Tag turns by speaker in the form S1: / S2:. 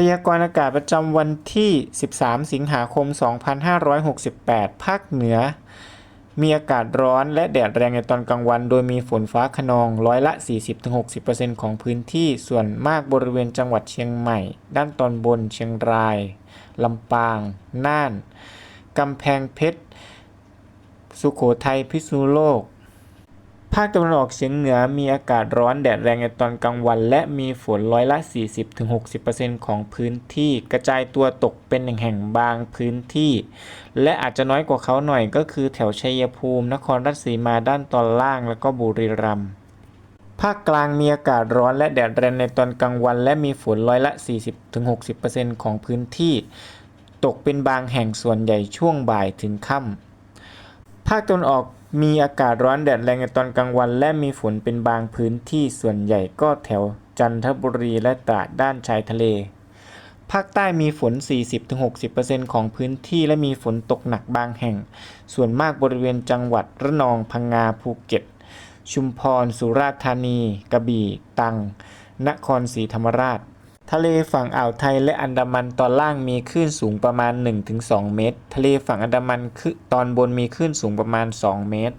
S1: พยากรณ์อากาศประจำวันที่ 13 สิงหาคม 2568 ภาคเหนือ มีอากาศร้อนและแดดแรงในตอนกลางวัน โดยมีฝนฟ้าขนองร้อยละ 40-60%ของพื้นที่ ส่วนมากบริเวณจังหวัดเชียงใหม่ ด้านตอนบน เชียงราย ลำปาง น่าน กำแพงเพชร สุโขทัย พิษณุโลก ภาคตะวันออกเฉียงเหนือมีอากาศร้อนแดดแรงในตอนกลางวัน และมีฝนร้อยละ 40-60%ของพื้นที่กระจายตัวตกเป็นแห่งๆบางพื้นที่ และอาจจะน้อยกว่าเขาหน่อยก็คือแถวชัยภูมิ นครราชสีมาด้านตอนล่างแล้วก็บุรีรัมย์ภาคกลางมีอากาศร้อนและแดดแรงในตอนกลางวัน และมีฝนร้อยละ 40-60%ของพื้นที่ ตกเป็นบางแห่งส่วนใหญ่ช่วงบ่ายถึงค่ำภาคตะวันออก มีอากาศร้อนแดดแรงในตอนกลางวัน และมีฝนเป็นบางพื้นที่ส่วนใหญ่ก็แถวจันทบุรีและตราดด้านชายทะเล ภาคใต้มีฝน 40-60%ของพื้นที่และมีฝนตกหนักบางแห่ง ส่วนมากบริเวณจังหวัดระนองพังงาภูเก็ต ชุมพร สุราษฎร์ธานี กระบี่ ตรัง นครศรีธรรมราช ทะเลฝั่งอ่าวไทยและอันดามันตอนล่างมีคลื่นสูงประมาณ 1-2 เมตร ทะเลฝั่งอันดามันคือตอนบนมีคลื่นสูงประมาณ 2 เมตร